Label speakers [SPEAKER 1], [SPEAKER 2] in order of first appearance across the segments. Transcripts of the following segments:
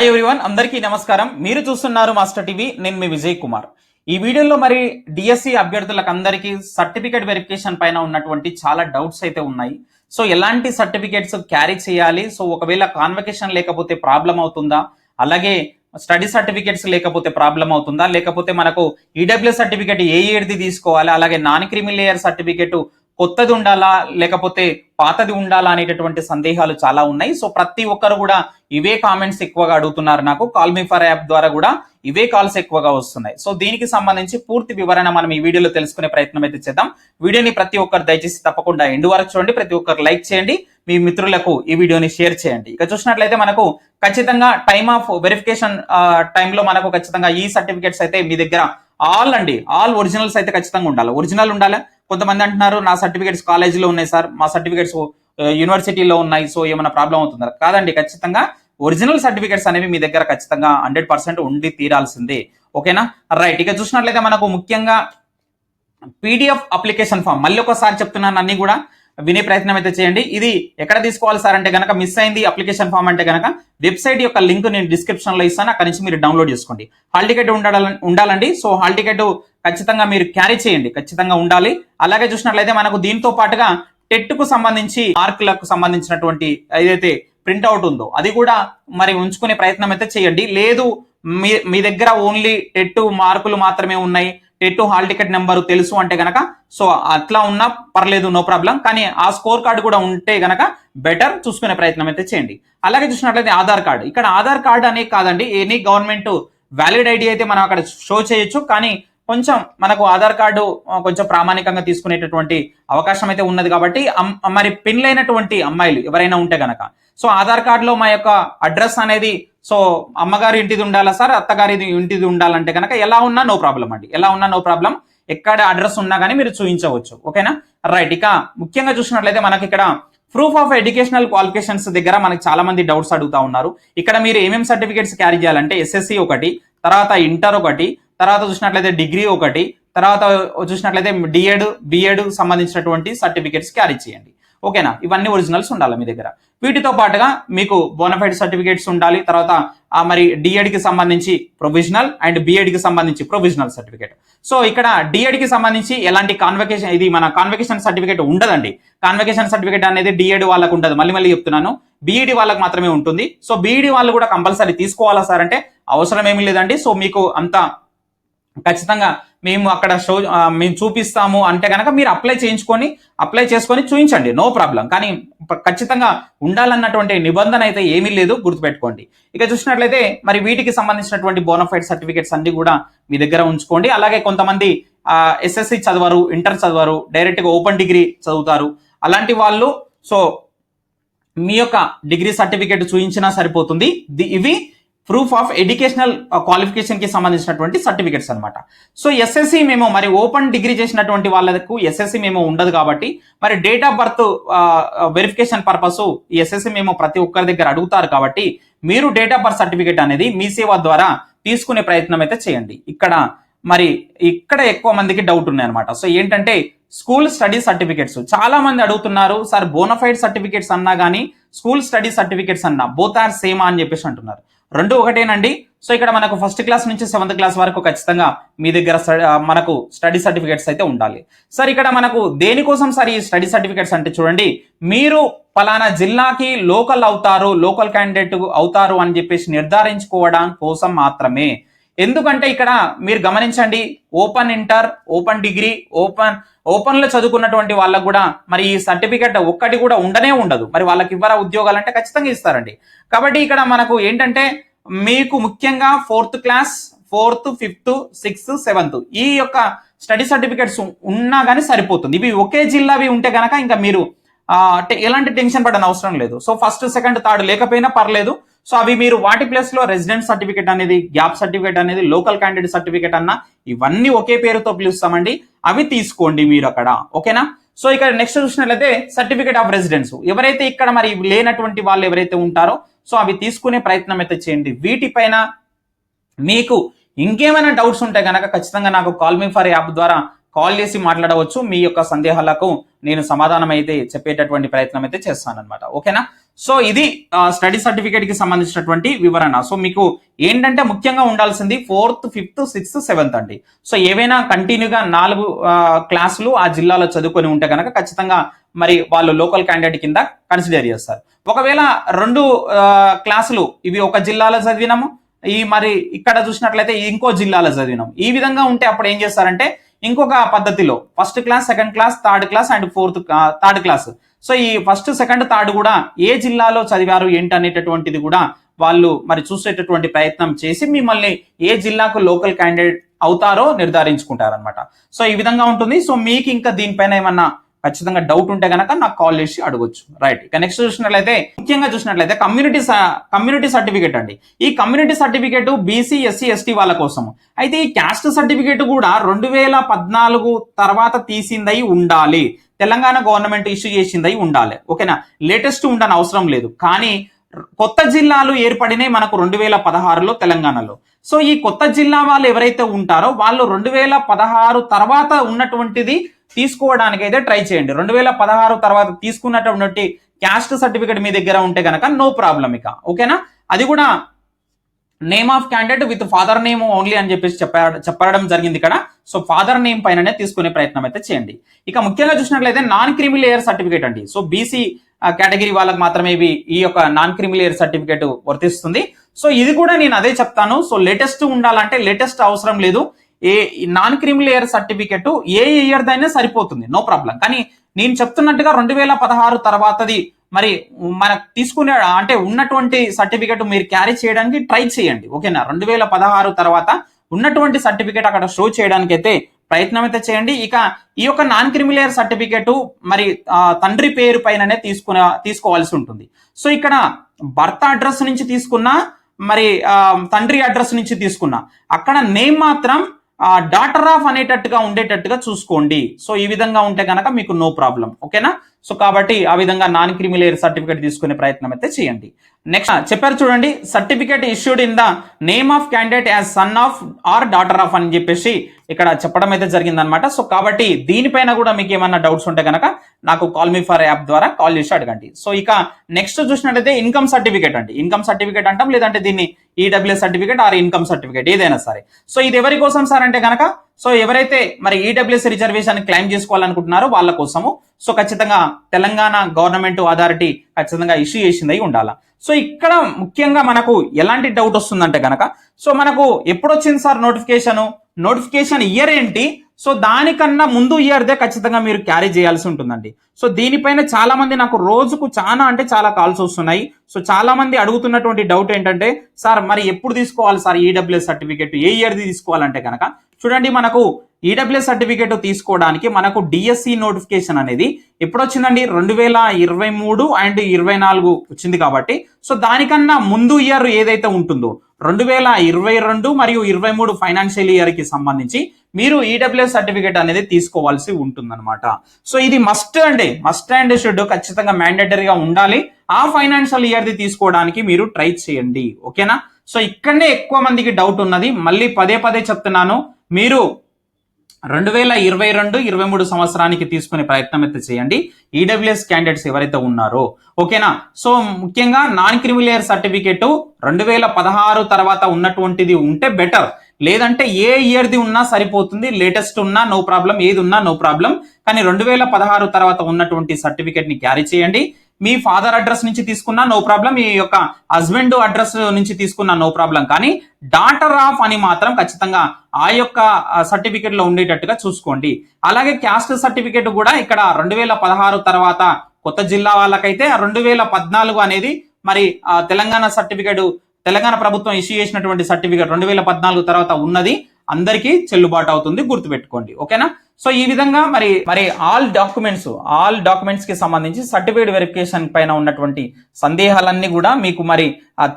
[SPEAKER 1] Hi everyone అందరికీ నమస్కారం. మీరు చూస్తున్నారు మాస్టర్ టీవీ నేను మీ విజయ్ కుమార్. ఈ వీడియోలో మరి డిఎస్సి అభ్యర్థులకు అందరికీ సర్టిఫికేట్ వెరిఫికేషన్ పైన ఉన్నటువంటి చాలా డౌట్స్ అయితే ఉన్నాయి. సో ఎలాంటి సర్టిఫికేట్స్ క్యారీ చేయాలి? సో ఒకవేళ కాన్వకేషన్ లేకపోతే ప్రాబ్లం అవుతుందా? అలాగే స్టడీ సర్టిఫికేట్స్ లేకపోతే ప్రాబ్లం అవుతుందా? లేకపోతే మనకు ఈడబ్ల్యూ సర్టిఫికేట్ ఏ ఏడిది తీసుకోవాలి? అలాగే నాన్ క్రిమిలేయర్ సర్టిఫికేట్ కొత్తది ఉండాలా లేకపోతే పాతది ఉండాలా అనేటటువంటి సందేహాలు చాలా ఉన్నాయి. సో ప్రతి ఒక్కరు కూడా ఇవే కామెంట్స్ ఎక్కువగా అడుగుతున్నారు నాకు. కాల్ మీ ఫర్ యాప్ ద్వారా కూడా ఇవే కాల్స్ ఎక్కువగా వస్తున్నాయి. సో దీనికి సంబంధించి పూర్తి వివరణ మనం ఈ వీడియోలో తెలుసుకునే ప్రయత్నం అయితే చేద్దాం. వీడియోని ప్రతి ఒక్కరు దయచేసి తప్పకుండా ఎండు వరకు చూడండి. ప్రతి ఒక్కరు లైక్ చేయండి. మీ మిత్రులకు ఈ వీడియోని షేర్ చేయండి. ఇక చూసినట్లయితే మనకు ఖచ్చితంగా టైమ్ ఆఫ్ వెరిఫికేషన్ టైంలో మనకు ఖచ్చితంగా ఈ సర్టిఫికేట్స్ అయితే మీ దగ్గర ఆల్ అండి. ఆల్ ఒరిజినల్స్ అయితే ఖచ్చితంగా ఉండాలి. ఒరిజినల్ ఉండాలి? కొంతమంది అంటున్నారు నా సర్టిఫికేట్స్ కాలేజీలో ఉన్నాయి సార్ మా సర్టిఫికేట్స్ యూనివర్సిటీలో ఉన్నాయి సో ఏమైనా ప్రాబ్లం అవుతుందా? కాదండి ఖచ్చితంగా ఒరిజినల్ సర్టిఫికేట్స్ అనేవి మీ దగ్గర ఖచ్చితంగా హండ్రెడ్ పర్సెంట్ ఉండి తీరాల్సిందే. ఓకేనా? రైట్ ఇక చూసినట్లయితే మనకు ముఖ్యంగా పీడిఎఫ్ అప్లికేషన్ ఫామ్ మళ్ళీ ఒకసారి చెప్తున్నాను అన్ని కూడా. వినే ప్రయత్నం అయితే చేయండి. ఇది ఎక్కడ తీసుకోవాలి సార్ అంటే కనుక మిస్ అయింది అప్లికేషన్ ఫామ్ అంటే కనుక వెబ్సైట్ యొక్క లింక్ నేను డిస్క్రిప్షన్లో ఇస్తాను. అక్కడి నుంచి మీరు డౌన్లోడ్ చేసుకోండి. హాల్ టికెట్ ఉండాలండి. సో హాల్ టికెట్ ఖచ్చితంగా మీరు క్యారీ చేయండి. ఖచ్చితంగా ఉండాలి. అలాగే చూసినట్లయితే మనకు దీంతో పాటుగా టెట్కు సంబంధించి మార్కులకు సంబంధించినటువంటి ఏదైతే ప్రింట్అవుట్ ఉందో అది కూడా మరి ఉంచుకునే ప్రయత్నం అయితే చేయండి. లేదు మీ మీ దగ్గర ఓన్లీ టెట్ మార్కులు మాత్రమే ఉన్నాయి. ఎటు హాల్ టికెట్ నెంబర్ తెలుసు అంటే గనక సో అట్లా ఉన్నా పర్లేదు నో ప్రాబ్లం. కానీ ఆ స్కోర్ కార్డు కూడా ఉంటే గనక బెటర్ చూసుకునే ప్రయత్నం అయితే చేయండి. అలాగే చూసినట్లయితే ఆధార్ కార్డు. ఇక్కడ ఆధార్ కార్డు అనే కాదండి ఎనీ గవర్నమెంట్ వ్యాలిడ్ ఐడి అయితే మనం అక్కడ షో చేయొచ్చు. కానీ కొంచెం మనకు ఆధార్ కార్డు కొంచెం ప్రామాణికంగా తీసుకునేటటువంటి అవకాశం అయితే ఉన్నది కాబట్టి మరి పెళ్ళైనటువంటి అమ్మాయిలు ఎవరైనా ఉంటే గనక సో ఆధార్ కార్డులో మా యొక్క అడ్రస్ అనేది సో అమ్మగారి ఇంటిది ఉండాలా సార్ అత్తగారి ఇంటిది ఉండాలంటే కనుక ఎలా ఉన్నా నో ప్రాబ్లం అండి. ఎలా ఉన్నా నో ప్రాబ్లం. ఎక్కడ అడ్రస్ ఉన్నా కానీ మీరు చూపించవచ్చు ఓకేనా? రైట్. ఇక ముఖ్యంగా చూసినట్లయితే మనకి ఇక్కడ ప్రూఫ్ ఆఫ్ ఎడ్యుకేషనల్ క్వాలిఫికేషన్స్ దగ్గర మనకి చాలా మంది డౌట్స్ అడుగుతా ఉన్నారు. ఇక్కడ మీరు ఏమేమి సర్టిఫికేట్స్ క్యారీ చేయాలంటే ఎస్ఎస్సి ఒకటి తర్వాత ఇంటర్ ఒకటి తర్వాత చూసినట్లయితే డిగ్రీ ఒకటి తర్వాత చూసినట్లయితే డిఎడ్ బిఎడ్ సంబంధించినటువంటి సర్టిఫికేట్స్ క్యారీ చేయండి. ఓకేనా? ఇవన్నీ ఒరిజినల్స్ ఉండాలి మీ దగ్గర. వీటితో పాటుగా మీకు బోనఫైడ్ సర్టిఫికేట్స్ ఉండాలి తర్వాత మరి డిఎడ్కి సంబంధించి ప్రొవిజనల్ అండ్ బిఎడ్కి సంబంధించి ప్రొవిజనల్ సర్టిఫికేట్ సో ఇక్కడ డిఎడ్కి సంబంధించి ఎలాంటి కాన్వకేషన్ ఇది మన కాన్వకేషన్ సర్టిఫికేట్ ఉండదండి. కాన్వకేషన్ సర్టిఫికేట్ అనేది డిఎడ్ వాళ్ళకు ఉండదు. మళ్ళీ మళ్ళీ చెప్తున్నాను. బీఈడి వాళ్ళకి మాత్రమే ఉంటుంది. సో బీఈడి వాళ్ళు కూడా కంపల్సరీ తీసుకోవాలా సార్ అంటే అవసరం ఏమీ లేదండి. సో మీకు అంత ఖచ్చితంగా మేము అక్కడ షో మేము చూపిస్తాము అంటే కనుక మీరు అప్లై చేయించుకొని అప్లై చేసుకొని చూపించండి నో ప్రాబ్లం. కానీ ఖచ్చితంగా ఉండాలన్నటువంటి నిబంధన అయితే ఏమీ లేదు. గుర్తుపెట్టుకోండి. ఇక చూసినట్లయితే మరి వీటికి సంబంధించినటువంటి బోనఫైడ్ సర్టిఫికేట్స్ అన్ని కూడా మీ దగ్గర ఉంచుకోండి. అలాగే కొంతమంది ఎస్ఎస్సి చదవరు ఇంటర్ చదవరు డైరెక్ట్గా ఓపెన్ డిగ్రీ చదువుతారు. అలాంటి వాళ్ళు సో మీ యొక్క డిగ్రీ సర్టిఫికేట్ చూపించినా సరిపోతుంది. ఇవి ప్రూఫ్ ఆఫ్ ఎడ్యుకేషనల్ క్వాలిఫికేషన్కి సంబంధించినటువంటి సర్టిఫికేట్స్ అన్నమాట. సో ఎస్ఎస్సి మేము మరి ఓపెన్ డిగ్రీ చేసినటువంటి వాళ్ళకు ఎస్ఎస్సి మేము ఉండదు కాబట్టి మరి date of birth verification purpose SSC మేము ప్రతి ఒక్కరి దగ్గర అడుగుతారు కాబట్టి మీరు డేట్ ఆఫ్ బర్త్ సర్టిఫికేట్ అనేది మీ సేవ ద్వారా తీసుకునే ప్రయత్నం అయితే చేయండి. ఇక్కడ మరి ఇక్కడ ఎక్కువ మందికి డౌట్ ఉన్నాయన్నమాట. సో ఏంటంటే స్కూల్ స్టడీ సర్టిఫికేట్స్ చాలా మంది అడుగుతున్నారు సార్ బోనఫైడ్ సర్టిఫికేట్స్ అన్నా కానీ స్కూల్ స్టడీ సర్టిఫికేట్స్ అన్నా బోత్ ఆర్ సేమా అని చెప్పేసి అంటున్నారు. రెండు ఒకటేనండి. సో ఇక్కడ మనకు ఫస్ట్ క్లాస్ నుంచి సెవెంత్ క్లాస్ వరకు ఖచ్చితంగా మీ దగ్గర మనకు స్టడీ సర్టిఫికేట్స్ అయితే ఉండాలి. సార్ ఇక్కడ మనకు దేనికోసం సార్ ఈ స్టడీ సర్టిఫికేట్స్ అంటే చూడండి మీరు పలానా జిల్లాకి లోకల్ అవుతారు లోకల్ క్యాండిడేట్ అవుతారు అని చెప్పేసి నిర్ధారించుకోవడం కోసం మాత్రమే. ఎందుకంటే ఇక్కడ మీరు గమనించండి open inter open degree open ఓపెన్లో చదువుకున్నటువంటి వాళ్ళకు కూడా మరి ఈ సర్టిఫికెట్ ఒక్కటి కూడా ఉండనే ఉండదు. మరి వాళ్ళకి ఇవ్వరా ఉద్యోగాలంటే ఖచ్చితంగా ఇస్తారండి. కాబట్టి ఇక్కడ మనకు ఏంటంటే మీకు ముఖ్యంగా fourth class fourth fifth sixth seventh ఈ యొక్క స్టడీ సర్టిఫికేట్స్ ఉన్నా కానీ సరిపోతుంది. ఇవి ఒకే జిల్లావి ఉంటే కనుక ఇంకా మీరు ఎలాంటి టెన్షన్ పడని అవసరం లేదు. సో ఫస్ట్ సెకండ్ థర్డ్ లేకపోయినా పర్లేదు. సో అవి మీరు వాటి ప్లేస్లో రెసిడెంట్ సర్టిఫికేట్ అనేది గ్యాప్ సర్టిఫికేట్ అనేది లోకల్ క్యాండిడేట్ సర్టిఫికేట్ అన్న ఇవన్నీ ఒకే పేరుతో పిలుస్తామండి. అవి తీసుకోండి మీరు అక్కడ. ఓకేనా? సో ఇక్కడ నెక్స్ట్ చూసినట్లయితే సర్టిఫికేట్ ఆఫ్ రెసిడెన్స్ ఎవరైతే ఇక్కడ మరి లేనటువంటి వాళ్ళు ఎవరైతే ఉంటారో సో అవి తీసుకునే ప్రయత్నం అయితే చేయండి. వీటిపైన మీకు ఇంకేమైనా డౌట్స్ ఉంటే కనుక ఖచ్చితంగా నాకు కాల్ మీ ఫర్ యాప్ ద్వారా కాల్ చేసి మాట్లాడవచ్చు. మీ యొక్క సందేహాలకు నేను సమాధానం అయితే చెప్పేటటువంటి ప్రయత్నం అయితే చేస్తానన్నమాట. ఓకేనా? సో ఇది స్టడీ సర్టిఫికేట్కి సంబంధించినటువంటి వివరణ. సో మీకు ఏంటంటే ముఖ్యంగా ఉండాల్సింది ఫోర్త్ ఫిఫ్త్ సిక్స్త్ సెవెంత్ అండి. సో ఏవైనా కంటిన్యూగా నాలుగు క్లాసులు ఆ జిల్లాలో చదువుకొని ఉంటే కనుక ఖచ్చితంగా మరి వాళ్ళు లోకల్ క్యాండిడేట్ కింద కన్సిడర్ చేస్తారు. ఒకవేళ రెండు క్లాసులు ఇవి ఒక జిల్లాలో చదివినాము ఈ మరి ఇక్కడ చూసినట్లయితే ఇంకో జిల్లాలో చదివినాం ఈ విధంగా ఉంటే అప్పుడు ఏం చేస్తారంటే ఇంకొక పద్ధతిలో first class second class third class and fourth third class so ఈ ఫస్ట్ సెకండ్ థర్డ్ కూడా ఏ జిల్లాలో చదివారు ఏంటి అనేటటువంటిది కూడా వాళ్ళు మరి చూసేటటువంటి ప్రయత్నం చేసి మిమ్మల్ని ఏ జిల్లాకు లోకల్ క్యాండిడేట్ అవుతారో నిర్ధారించుకుంటారనమాట సో ఈ విధంగా ఉంటుంది. సో మీకు ఇంకా దీనిపైన ఏమన్నా ఖచ్చితంగా డౌట్ ఉంటే కనుక నాకు కాల్ చేసి అడగొచ్చు. రైట్ ఇక నెక్స్ట్ చూసినట్లయితే ముఖ్యంగా చూసినట్లయితే కమ్యూనిటీ కమ్యూనిటీ సర్టిఫికేట్ అండి. ఈ community certificate BC SC ST వాళ్ళ కోసం అయితే ఈ క్యాస్ట్ సర్టిఫికేట్ కూడా రెండు వేల పద్నాలుగు తర్వాత తీసిందై ఉండాలి. తెలంగాణ గవర్నమెంట్ ఇష్యూ చేసిందై ఉండాలి. ఓకేనా? లేటెస్ట్ ఉండని అవసరం లేదు. కానీ కొత్త జిల్లాలు ఏర్పడినాయి మనకు రెండు వేల పదహారులో తెలంగాణలో. సో ఈ కొత్త జిల్లా వాళ్ళు ఎవరైతే ఉంటారో వాళ్ళు రెండు వేల పదహారు తర్వాత ఉన్నటువంటిది తీసుకోవడానికి అయితే ట్రై చేయండి. రెండు వేల పదహారు తర్వాత తీసుకున్నటువంటి క్యాస్ట్ సర్టిఫికేట్ మీ దగ్గర ఉంటే కనుక నో ప్రాబ్లం ఇక. ఓకేనా? అది కూడా name of candidate with father name only అని చెప్పేసి చెప్పారు చెప్పడం జరిగింది ఇక్కడ. సో ఫాదర్ నేమ్ పైననే తీసుకునే ప్రయత్నం అయితే చేయండి. ఇక ముఖ్యంగా చూసినట్లయితే నాన్ క్రిమి లేయర్ సర్టిఫికేట్ అండి. సో బీసీ కేటగిరీ వాళ్ళకి మాత్రమే ఈ యొక్క నాన్ క్రిమి లేయర్ సర్టిఫికేట్ వర్తిస్తుంది. సో ఇది కూడా నేను అదే చెప్తాను. సో లేటెస్ట్ ఉండాలంటే లేటెస్ట్ అవసరం లేదు. ఏ నాన్ క్రిమి లేయర్ సర్టిఫికెట్ ఏ ఇయర్ దైనా సరిపోతుంది. No problem. కానీ నేను చెప్తున్నట్టుగా రెండు వేల పదహారు తర్వాతది మరి మనకు తీసుకునే అంటే ఉన్నటువంటి సర్టిఫికెట్ మీరు క్యారీ చేయడానికి ట్రై చేయండి. ఓకేనా? రెండు వేల పదహారు తర్వాత ఉన్నటువంటి సర్టిఫికేట్ అక్కడ షో చేయడానికి అయితే ప్రయత్నం అయితే చేయండి. ఇక ఈ యొక్క నాన్ క్రిమిలేయర్ సర్టిఫికేట్ మరి తండ్రి పేరు పైననే తీసుకునే తీసుకోవాల్సి ఉంటుంది. సో ఇక్కడ భర్త అడ్రస్ నుంచి తీసుకున్నా మరి తండ్రి అడ్రస్ నుంచి తీసుకున్నా అక్కడ నేమ్ మాత్రం డాటర్ ఆఫ్ అనేటట్టుగా ఉండేటట్టుగా చూసుకోండి. సో ఈ విధంగా ఉంటే కనుక మీకు నో ప్రాబ్లం ఓకేనా సో కాబట్టి ఆ విధంగా నాన్ క్రిమిలేయర్ సర్టిఫికేట్ తీసుకునే ప్రయత్నం అయితే చేయండి. నెక్స్ట్ చెప్పారు చూడండి certificate issued in the name of candidate as son of or daughter of అని చెప్పేసి ఇక్కడ చెప్పడం అయితే జరిగిందనమాట సో కాబట్టి దీనిపైన కూడా మీకు ఏమైనా డౌట్స్ ఉంటే కనుక నాకు కాల్ మీ ఫర్ యాప్ ద్వారా కాల్ చేసి అడగండి. సో ఇక నెక్స్ట్ చూసినట్లయితే ఇన్కమ్ సర్టిఫికేట్ అండి. ఇన్కమ్ సర్టిఫికేట్ అంటాం లేదంటే దీన్ని EWS certificate or income certificate ఏదైనా సరే. సో ఇది ఎవరి కోసం సార్ అంటే కనుక సో ఎవరైతే మరి ఈడబ్ల్యూఎస్ రిజర్వేషన్ క్లెయిమ్ చేసుకోవాలనుకుంటున్నారో వాళ్ళ కోసము సో ఖచ్చితంగా తెలంగాణ గవర్నమెంట్ అథారిటీ ఖచ్చితంగా ఇష్యూ చేసింది అయి ఉండాలా. సో ఇక్కడ ముఖ్యంగా మనకు ఎలాంటి డౌట్ వస్తుందంటే కనుక సో మనకు ఎప్పుడు వచ్చింది సార్ నోటిఫికేషన్ నోటిఫికేషన్ ఇయర్ ఏంటి? సో దానికన్నా ముందు ఇయర్దే ఖచ్చితంగా మీరు క్యారీ చేయాల్సి ఉంటుందండి. సో దీనిపైన చాలా మంది నాకు రోజుకు చాలా అంటే చాలా కాల్స్ వస్తున్నాయి. సో చాలా మంది అడుగుతున్నటువంటి డౌట్ ఏంటంటే సార్ మరి ఎప్పుడు తీసుకోవాలి సార్ ఈడబ్ల్యూఎస్ సర్టిఫికేట్? ఏ ఇయర్ది తీసుకోవాలంటే కనుక చూడండి మనకు ఈడబ్ల్యూఎస్ సర్టిఫికేట్ తీసుకోవడానికి మనకు డిఎస్సి నోటిఫికేషన్ అనేది ఎప్పుడు వచ్చిందండి రెండు వేల ఇరవై మూడు అండ్ ఇరవై నాలుగు వచ్చింది కాబట్టి. సో దానికన్నా ముందు ఇయర్ ఏదైతే ఉంటుందో రెండు వేల ఇరవై రెండు మరియు ఇరవై మూడు ఫైనాన్షియల్ ఇయర్కి సంబంధించి మీరు ఈడబ్ల్యూఎస్ సర్టిఫికేట్ అనేది తీసుకోవాల్సి ఉంటుందన్నమాట. సో ఇది మస్ట్ అండి. మస్ట్ అండ్ షుడ్ ఖచ్చితంగా మ్యాండేటరీగా ఉండాలి. ఆ ఫైనాన్షియల్ ఇయర్ది తీసుకోవడానికి మీరు ట్రై చేయండి. ఓకేనా? సో ఇక్కడనే ఎక్కువ మందికి డౌట్ ఉన్నది. మళ్ళీ పదే పదే చెప్తున్నాను. మీరు రెండు వేల ఇరవై రెండు ఇరవై మూడు సంవత్సరానికి తీసుకునే ప్రయత్నం అయితే చేయండి. ఈడబ్ల్యూఎస్ క్యాండిడేట్స్ ఎవరైతే ఉన్నారో ఓకేనా? సో ముఖ్యంగా నాన్ క్రిమిలేయర్ సర్టిఫికేట్ రెండు వేల పదహారు తర్వాత ఉన్నటువంటిది ఉంటే బెటర్ లేదంటే ఏ ఇయర్ది ఉన్నా సరిపోతుంది లేటెస్ట్ ఉన్నా నో ప్రాబ్లం ఏది ఉన్నా నో ప్రాబ్లం కానీ రెండు వేల పదహారు తర్వాత ఉన్నటువంటి సర్టిఫికేట్ని క్యారీ చేయండి. మీ ఫాదర్ అడ్రస్ నుంచి తీసుకున్నా నో ప్రాబ్లం మీ యొక్క హస్బెండ్ అడ్రస్ నుంచి తీసుకున్నా నో ప్రాబ్లం కానీ డాటర్ ఆఫ్ అని మాత్రం ఖచ్చితంగా ఆ యొక్క సర్టిఫికేట్లో ఉండేటట్టుగా చూసుకోండి. అలాగే క్యాస్ట్ సర్టిఫికేట్ కూడా ఇక్కడ రెండు వేల పదహారు తర్వాత కొత్త జిల్లా వాళ్ళకైతే రెండు వేల పద్నాలుగు అనేది మరి ఆ తెలంగాణ సర్టిఫికేట్ తెలంగాణ ప్రభుత్వం ఇష్యూ చేసినటువంటి సర్టిఫికేట్ రెండు వేల పద్నాలుగు తర్వాత ఉన్నది. అందరికీ చెల్లుబాటు అవుతుంది గుర్తుపెట్టుకోండి. ఓకేనా? సో ఈ విధంగా మరి మరి ఆల్ డాక్యుమెంట్స్ ఆల్ డాక్యుమెంట్స్కి సంబంధించి సర్టిఫికేట్ వెరిఫికేషన్ పైన ఉన్నటువంటి సందేహాలన్నీ కూడా మీకు మరి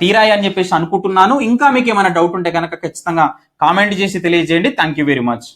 [SPEAKER 1] తీరాయి అని చెప్పేసి అనుకుంటున్నాను. ఇంకా మీకు ఏమైనా డౌట్ ఉంటే కనుక ఖచ్చితంగా కామెంట్ చేసి తెలియజేయండి. Thank you very much